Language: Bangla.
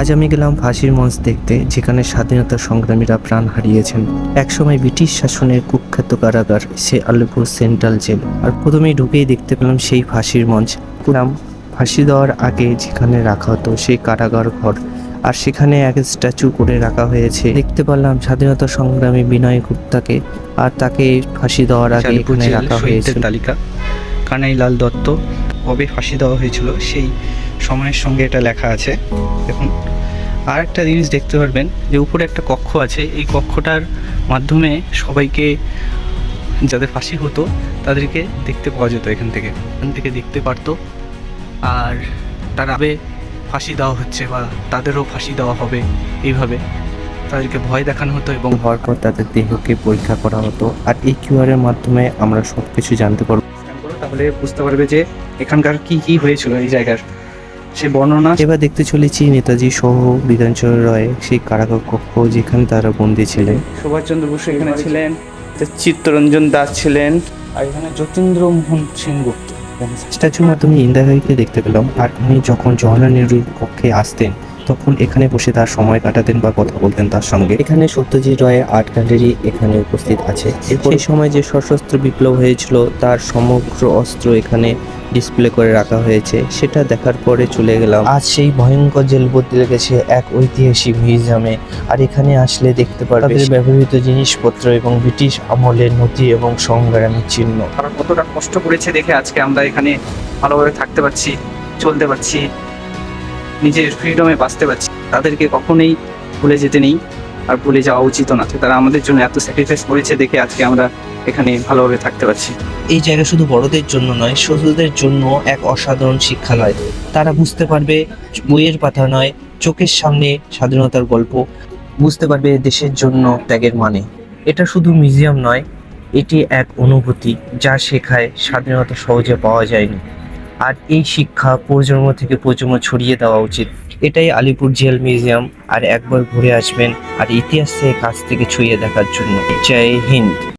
আজ আমি গেলাম ফাঁসির মঞ্চ দেখতে যেখানে স্বাধীনতা সংগ্রামীরা প্রাণ হারিয়েছেন। একসময় ব্রিটিশ শাসনের কুখ্যাত কারাগার সে আলিপুর সেন্ট্রাল জেল। আর প্রথমেই ঢুকেই দেখতে পেলাম সেই ফাঁসির মঞ্চ। পেলাম ফাঁসি দেওয়ার আগে যেখানে রাখা হতো সেই কারাগার ঘর। আর সেখানে এক স্ট্যাচু করে রাখা হয়েছে। দেখতে পারলাম স্বাধীনতা সংগ্রামী বিনয় গুপ্তাকে। আর তাকে ফাঁসি দেওয়ার আগে এখানে রাখা হয়েছিল। তালিকা। কানাইলাল দত্ত কবে ফাঁসি দেওয়া হয়েছিল সেই সময়ের সঙ্গে এটা লেখা আছে। দেখুন আর একটা জিনিস দেখতে পারবেন যে উপরে একটা কক্ষ আছে। এই কক্ষটার মাধ্যমে সবাইকে যাদের ফাঁসি হতো তাদেরকে দেখতে পাওয়া যেত এখান থেকে। এখান থেকে দেখতে পারতো। আর তার আগে ফাঁসি দেওয়া হচ্ছে বা তাদেরও ফাঁসি দেওয়া হবে এইভাবে। তাদেরকে ভয় দেখানো হতো এবং হওয়ার পর তাদের দেহকে পরীক্ষা করা হতো। আর এই কিউআর এর মাধ্যমে আমরা সব কিছু জানতে পারব। তাহলে বুঝতে পারবে যে এখানকার কি কি হয়েছিল এই জায়গার? সে বর্ণনা? এবার দেখতে চলেছি নেতাজি সহ বিধানচন্দ্র রায় সেই কারাগার কক্ষ যেখানে তারা বন্দি ছিলেন। সুভাষচন্দ্র বসু এখানে ছিলেন। চিত্তরঞ্জন দাস ছিলেন। আর এখানে যতীন্দ্র মোহন সেনগুপ্ত। স্ট্যাচুর মাধ্যমে ইন্দিরাকে দেখতে পেলাম। আর উনি যখন জওয়াহরলাল নেহরুর কক্ষে আসতেন তখন এখানে বসে তার সময় কাটাতেন বা কথা বলতেন তার সঙ্গে। এখানে সত্যজিৎ রায়ের আর্ট গ্যালারি এখানে উপস্থিত আছে। সেই সময় যে সশস্ত্র বিপ্লব হয়েছিল তার সমগ্র অস্ত্র এখানে ডিসপ্লে করে রাখা হয়েছে। সেটা দেখার পরে চলে গেলাম। আজ সেই ভয়ঙ্কর জেল বদলে গেছে এক ঐতিহাসিক মিউজিয়ামে। আর এখানে আসলে দেখতে পারবে ব্যবহৃত জিনিসপত্র এবং ব্রিটিশ আমলের নথি এবং সংগ্রামের চিহ্ন। তারা কতটা কষ্ট করেছে দেখে আজকে আমরা এখানে ভালোভাবে থাকতে পারছি চলতে পারছি। নিজের ফ্রিডমে বাঁচতে পারছি। তাদেরকে কখনোই ভুলে যেতে নেই আর ভুলে যাওয়া উচিত না। তারা আমাদের জন্য এত স্যাক্রিফাইস করেছে দেখে আজকে আমরা এখানে ভালোভাবে থাকতে পারছি। এই জায়গা শুধু বড়দের জন্য নয় ছোটদের জন্য এক অসাধারণ শিক্ষালয়। তারা বুঝতে পারবে বইয়ের পাতা নয়, চোখের সামনে স্বাধীনতার গল্প। বুঝতে পারবে দেশের জন্য ত্যাগের মানে। এটা শুধু মিউজিয়াম নয়, এটি এক অনুভূতি যা শেখায় স্বাধীনতা সহজে পাওয়া যায়নি। আর এই শিক্ষা প্রজন্ম থেকে প্রজন্ম ছড়িয়ে দেওয়া উচিত। এটাই আলিপুর জেল মিউজিয়াম, আর একবার ঘুরে আসবেন আর ইতিহাসের কাছ থেকে ছুঁয়ে দেখার জন্য। জয় হিন্দ।